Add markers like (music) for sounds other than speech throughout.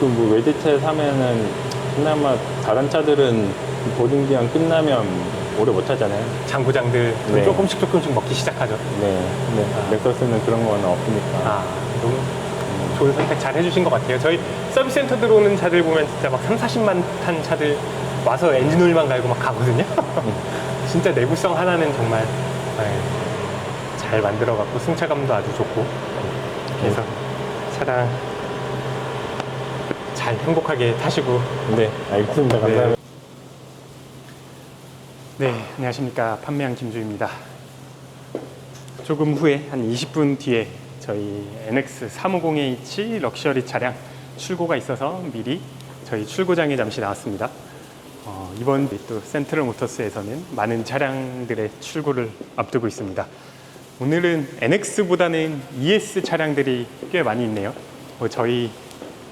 그뭐 외제차 사면은 그나마 다른 차들은 보증 기한 끝나면 오래 못 하잖아요. 장부장들 네. 조금씩 조금씩 먹기 시작하죠. 네. 근데 아. 넥서스는 그런 건 없으니까. 아, 너무 좋은 선택 잘 해주신 것 같아요. 저희 서비스 센터 들어오는 차들 보면 진짜 막 3, 40만 탄 차들 와서 엔진 오일만 갈고 막 가거든요. (laughs) 진짜 내구성 하나는 정말 네, 잘 만들어갖고 승차감도 아주 좋고 그래서 차량 잘 행복하게 타시고 네, 알겠습니다. 감사합니다. 네. 네, 안녕하십니까. 판매왕 김주입니다. 조금 후에 한 20분 뒤에 저희 NX 350H 럭셔리 차량 출고가 있어서 미리 저희 출고장에 잠시 나왔습니다. 어, 이번 또 센트럴 모터스에서는 많은 차량들의 출고를 앞두고 있습니다. 오늘은 NX보다는 ES 차량들이 꽤 많이 있네요. 뭐 저희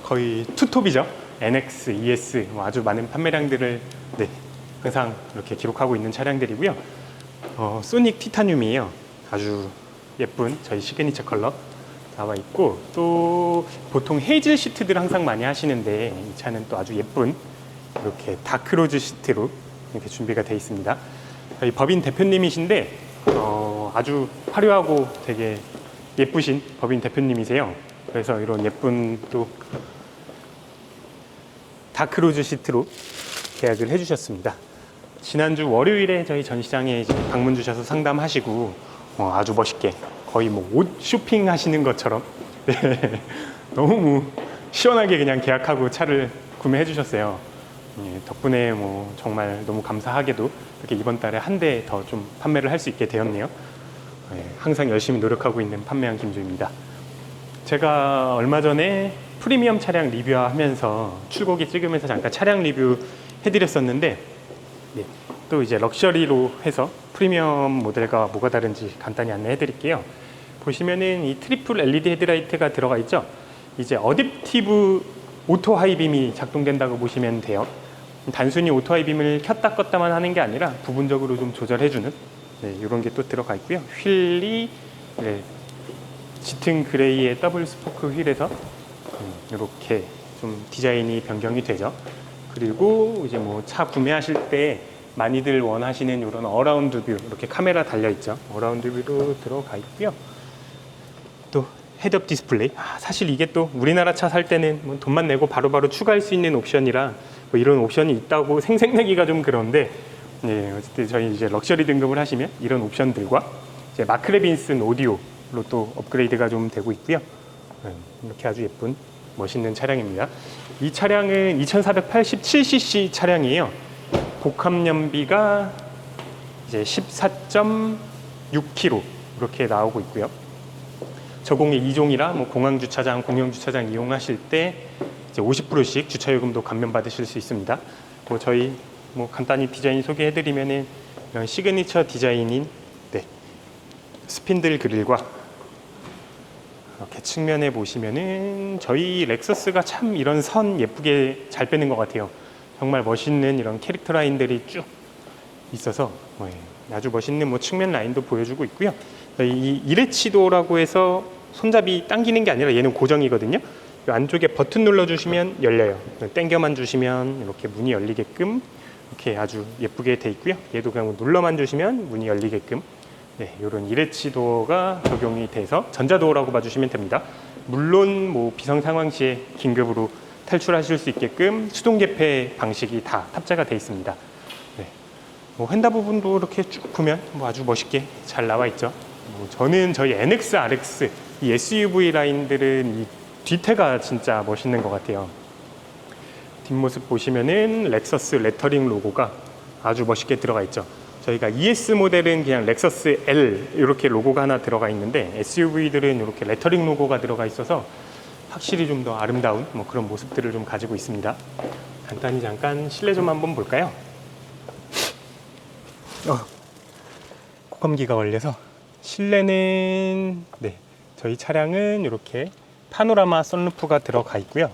거의 투톱이죠. NX, ES 뭐 아주 많은 판매량들을 네, 항상 이렇게 기록하고 있는 차량들이고요. 어, 소닉 티타늄이에요. 아주 예쁜 저희 시그니처 컬러 나와 있고 또 보통 헤이즐 시트들 항상 많이 하시는데 이 차는 또 아주 예쁜 이렇게 다크로즈 시트로 이렇게 준비가 되어 있습니다. 저희 법인 대표님이신데 어, 아주 화려하고 되게 예쁘신 법인 대표님이세요. 그래서 이런 예쁜 또 다크로즈 시트로 계약을 해주셨습니다. 지난주 월요일에 저희 전시장에 방문 주셔서 상담하시고 어, 아주 멋있게 거의 뭐 옷 쇼핑 하시는 것처럼 (laughs) 네, 너무 시원하게 그냥 계약하고 차를 구매해 주셨어요. 예, 덕분에 뭐 정말 너무 감사하게도 이렇게 이번 달에 한 대 더 좀 판매를 할 수 있게 되었네요. 예, 항상 열심히 노력하고 있는 판매왕 김주입니다. 제가 얼마 전에 프리미엄 차량 리뷰하면서 출고기 찍으면서 잠깐 차량 리뷰 해드렸었는데 네, 또 이제 럭셔리로 해서 프리미엄 모델과 뭐가 다른지 간단히 안내해드릴게요. 보시면은 이 트리플 LED 헤드라이트가 들어가 있죠. 이제 어댑티브 오토 하이빔이 작동된다고 보시면 돼요. 단순히 오토 하이빔을 켰다 껐다만 하는 게 아니라 부분적으로 좀 조절해주는 네, 이런 게 또 들어가 있고요. 휠이 네, 짙은 그레이의 더블 스포크 휠에서 이렇게 좀 디자인이 변경이 되죠. 그리고 이제 뭐 차 구매하실 때 많이들 원하시는 이런 어라운드 뷰 이렇게 카메라 달려 있죠. 어라운드 뷰로 들어가 있고요. 또 헤드업 디스플레이. 아, 사실 이게 또 우리나라 차 살 때는 뭐 돈만 내고 바로바로 추가할 수 있는 옵션이라 뭐 이런 옵션이 있다고 (laughs) 생색내기가 좀 그런데 네, 어쨌든 저희 이제 럭셔리 등급을 하시면 이런 옵션들과 이제 마크레빈슨 오디오 로 또 업그레이드가 좀 되고 있고요. 네, 이렇게 아주 예쁜 멋있는 차량입니다. 이 차량은 2487cc 차량이에요. 복합 연비가 이제 14.6km 이렇게 나오고 있고요. 저공의 2종이라 뭐 공항 주차장, 공영 주차장 이용하실 때 이제 50%씩 주차 요금도 감면 받으실 수 있습니다. 뭐 저희 뭐 간단히 디자인 소개해드리면은 시그니처 디자인인 네, 스핀들 그릴과 이렇게 측면에 보시면은 저희 렉서스가 참 이런 선 예쁘게 잘 빼는 것 같아요. 정말 멋있는 이런 캐릭터 라인들이 쭉 있어서 뭐, 예, 아주 멋있는 뭐 측면 라인도 보여주고 있고요. 이 이레치도라고 해서 손잡이 당기는 게 아니라 얘는 고정이거든요. 이 안쪽에 버튼 눌러주시면 열려요. 당겨만 주시면 이렇게 문이 열리게끔 이렇게 아주 예쁘게 돼 있고요. 얘도 그냥 눌러만 주시면 문이 열리게끔 네, 이런 이레치도어가 적용이 돼서 전자도어라고 봐주시면 됩니다. 물론 뭐 비상 상황 시에 긴급으로 탈출하실 수 있게끔 수동 개폐 방식이 다 탑재가 돼 있습니다. 네. 뭐 휀다 부분도 이렇게 쭉 보면 뭐 아주 멋있게 잘 나와 있죠. 뭐 저는 저희 NX, RX 이 SUV 라인들은 이 뒤태가 진짜 멋있는 것 같아요. 뒷모습 보시면은 렉서스 레터링 로고가 아주 멋있게 들어가 있죠. 저희가 ES 모델은 그냥 렉서스 L 이렇게 로고가 하나 들어가 있는데 SUV들은 이렇게 레터링 로고가 들어가 있어서 확실히 좀 더 아름다운 뭐 그런 모습들을 좀 가지고 있습니다. 간단히 잠깐 실내 좀 한번 볼까요? 어, 고감기가 걸려서 실내는 네 저희 차량은 이렇게 파노라마 선루프가 들어가 있고요.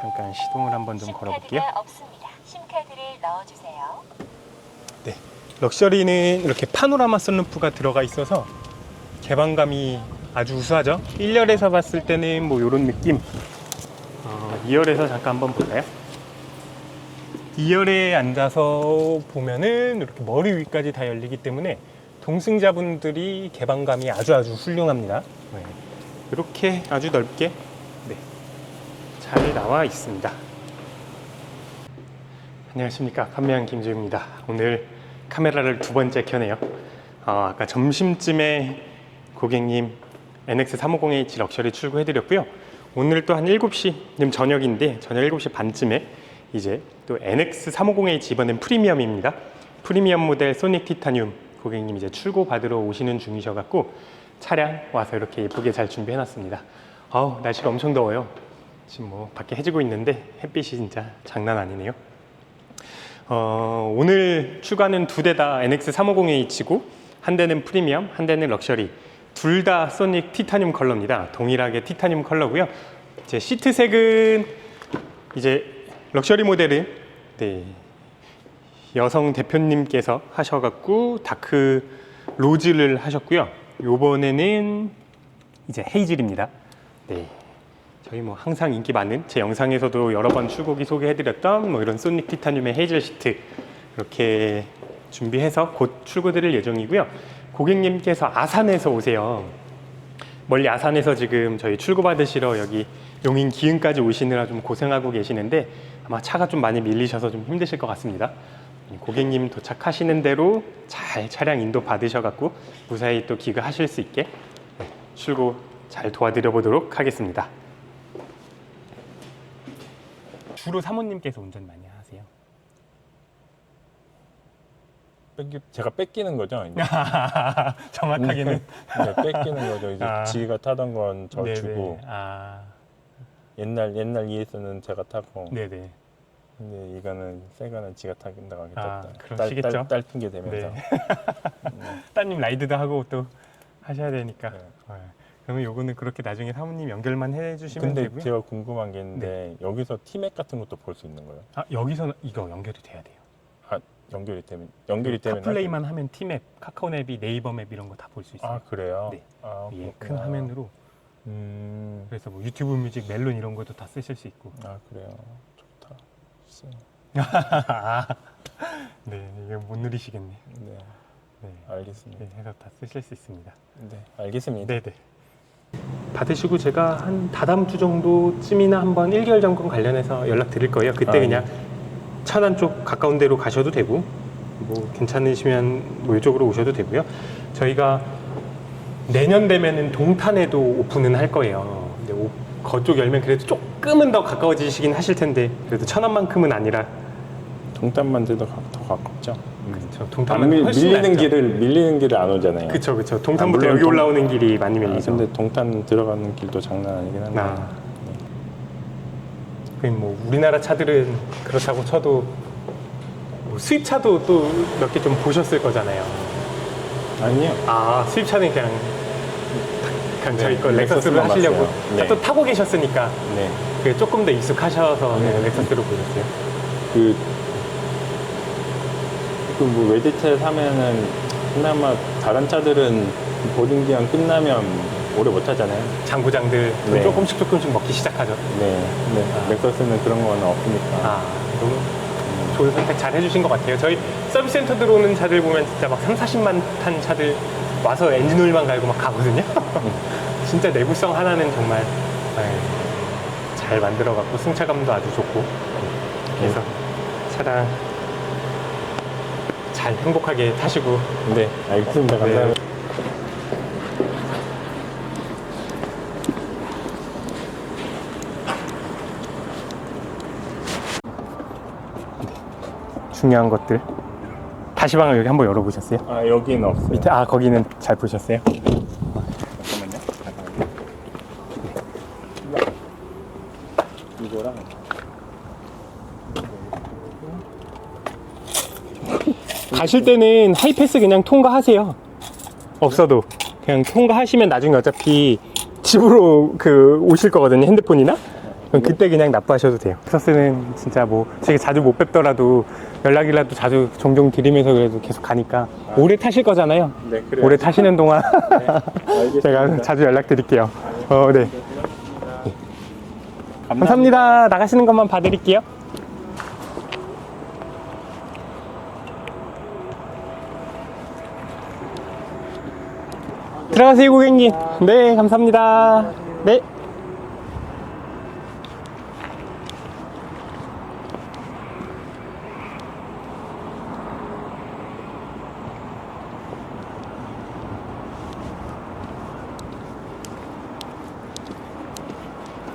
잠깐 시동을 한번 좀 걸어볼게요. 심카드가 없습니다. 심카드를 넣어주세요. 네, 럭셔리는 이렇게 파노라마 선루프가 들어가 있어서 개방감이 아주 우수하죠. 1열에서 봤을 때는 뭐 이런 느낌. 어, 2열에서 잠깐 한번 볼까요? 2열에 앉아서 보면은 이렇게 머리 위까지 다 열리기 때문에 동승자분들이 개방감이 아주 아주 훌륭합니다. 네. 이렇게 아주 넓게 네. 잘 나와 있습니다. 안녕하십니까 판매한 김주입니다. 오늘 카메라를 두 번째 켜네요. 어, 아까 점심쯤에 고객님 NX350H 럭셔리 출고해드렸고요. 오늘 또 한 7시, 지금 저녁인데 저녁 7시 반쯤에 이제 또 NX350H 이번엔 프리미엄입니다. 프리미엄 모델 소닉 티타늄 고객님 이제 출고 받으러 오시는 중이셔갖고 차량 와서 이렇게 예쁘게 잘 준비해놨습니다. 아우 날씨가 엄청 더워요. 지금 뭐 밖에 해지고 있는데 햇빛이 진짜 장난 아니네요. 어, 오늘 추가는 두대 다 NX350H고 한 대는 프리미엄, 한 대는 럭셔리. 둘 다 소닉 티타늄 컬러입니다. 동일하게 티타늄 컬러고요. 이제 시트색은 이제 럭셔리 모델은 네, 여성 대표님께서 하셔갖고 다크 로즈를 하셨고요. 요번에는 이제 헤이즐입니다. 네. 저희 뭐 항상 인기 많은 제 영상에서도 여러 번 출고기 소개해드렸던 뭐 이런 소닉 티타늄의 헤이즐 시트 이렇게 준비해서 곧 출고드릴 예정이고요. 고객님께서 아산에서 오세요. 멀리 아산에서 지금 저희 출고 받으시러 여기 용인 기흥까지 오시느라 좀 고생하고 계시는데 아마 차가 좀 많이 밀리셔서 좀 힘드실 것 같습니다. 고객님 도착하시는 대로 잘 차량 인도 받으셔갖고 무사히 또 귀가하실 수 있게 네, 출고 잘 도와드려 보도록 하겠습니다. 주로 사모님께서 운전 많이 하세요? 뺏기, 제가 뺏기는 거죠. 이제. (laughs) 정확하게는 네, 뺏기는 거죠. 이제 아. 지가 타던 건 저 네네. 주고 아, 옛날 옛날 ES는 제가 타고 네네. 근데 이거는 새 거는 지가 타긴다고 하겠다. 아, 딸, 그러시겠죠. 딸, 딸 핑계 대면서. (laughs) 네. 따님 라이드도 하고 또 하셔야 되니까. 네. 네. 그러면 요거는 그렇게 나중에 사모님 연결만 해주시면 근데 되고요. 제가 궁금한 게 있는데 여기서 티맥 같은 것도 볼 수 있는 거예요? 아 여기서 이거 연결이 돼야 돼요. 아 연결이 되면 연결이 되면 카플레이만 하면 티맵, 카카오맵이 네이버 맵 이런 거 다 볼수 있어요. 아 그래요? 네. 아, 예, 큰 그렇구나. 화면으로 음. 그래서 뭐 유튜브 뮤직, 멜론 이런 것도 다 쓰실 수 있고. 아 그래요. 좋다. 쎄. (laughs) 네, 이게 못 누리시겠네. 네. 네, 알겠습니다. 네, 해서 다 쓰실 수 있습니다. 네. 알겠습니다. 네 네. 받으시고 제가 한 다다음 주 정도쯤이나 한번 1개월 점검 관련해서 연락 드릴 거예요. 그때 아, 예. 그냥 천안 쪽 가까운 데로 가셔도 되고 뭐 괜찮으시면 뭐 이쪽으로 오셔도 되고요. 저희가 내년 되면은 동탄에도 오픈은 할 거예요. 근데 오, 그쪽 열면 그래도 조금은 더 가까워지시긴 하실 텐데 그래도 천안만큼은 아니라 동탄만 돼도 가- 더 가깝죠. 안 동탄은 밀, 훨씬 밀리는 낫죠. 길을 밀리는 길을 안 오잖아요. 그쵸 그쵸 동탄부터 물론 여기 동- 올라오는 길이 많이 아, 밀리죠. 근데 동탄 들어가는 길도 장난 아니긴 한데. 아. 그뭐 우리나라 차들은 그렇다고 쳐도 뭐 수입차도 또 몇 개 좀 보셨을 거잖아요. 아니요. 아 수입차는 그냥 그냥 네, 저희 거 렉서스로 렉서스만 하시려고 봤어요. 네. 아, 또 타고 계셨으니까 네. 그게 조금 더 익숙하셔서 네. 렉서스로 보셨어요. 그, 그뭐 외제차 사면은 그나마 다른 차들은 보증 기간 끝나면 오래 못 하잖아요. 장부장들 돈 네. 조금씩 조금씩 먹기 시작하죠. 네. 근데 아. 렉서스는 그런 건 없으니까. 아 너무 좋은 선택 잘 해주신 것 같아요. 저희 서비스 센터 들어오는 차들 보면 진짜 막 3, 40만 탄 차들 와서 엔진 오일만 갈고 막 가거든요. (laughs) 진짜 내구성 하나는 정말 네, 잘 만들어갖고 승차감도 아주 좋고 그래서 차량 잘 행복하게 타시고 네, 알겠습니다. 네. 감사합니다. 중요한 것들 다시방을 여기 한번 열어보셨어요? 아, 여기는 없어요. 밑에 아 거기는 잘 보셨어요? 잠깐만요. 잠깐만요. 이거랑 가실 때는 하이패스 그냥 통과하세요. 없어도 그냥 통과하시면 나중에 어차피 집으로 그 오실 거거든요. 핸드폰이나. 그럼 그때 그냥 납부하셔도 돼요. 텍사스는 진짜 뭐 되게 자주 못 뵙더라도 연락이라도 자주 종종 드리면서 그래도 계속 가니까 오래 타실 거잖아요. 네, 그래요. 오래 타시는 동안 (laughs) 알겠습니다. 제가 자주 연락드릴게요. 어, 네. 감사합니다. 나가시는 것만 봐드릴게요. 들어가세요, 고객님. 네, 감사합니다. 네.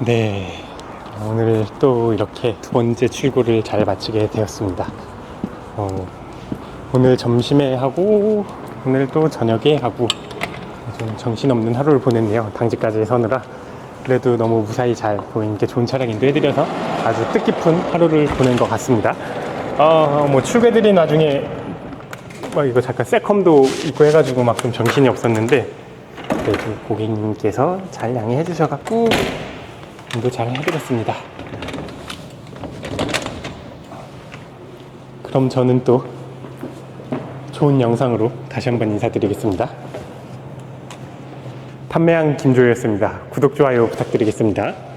네. 오늘 또 이렇게 두 번째 출고를 잘 마치게 되었습니다. 어, 오늘 점심에 하고, 오늘 또 저녁에 하고, 좀 정신없는 하루를 보냈네요. 당직까지 서느라. 그래도 너무 무사히 잘 고객님께 좋은 차량 인도 해드려서 아주 뜻깊은 하루를 보낸 것 같습니다. 어, 뭐 출고해드린 와중에 막 이거 잠깐 세컴도 있고 해가지고 막 좀 정신이 없었는데 그래도 고객님께서 잘 양해해 주셔갖고 인도 잘 해드렸습니다. 그럼 저는 또 좋은 영상으로 다시 한번 인사드리겠습니다. 판매한 김조였습니다. 구독, 좋아요 부탁드리겠습니다.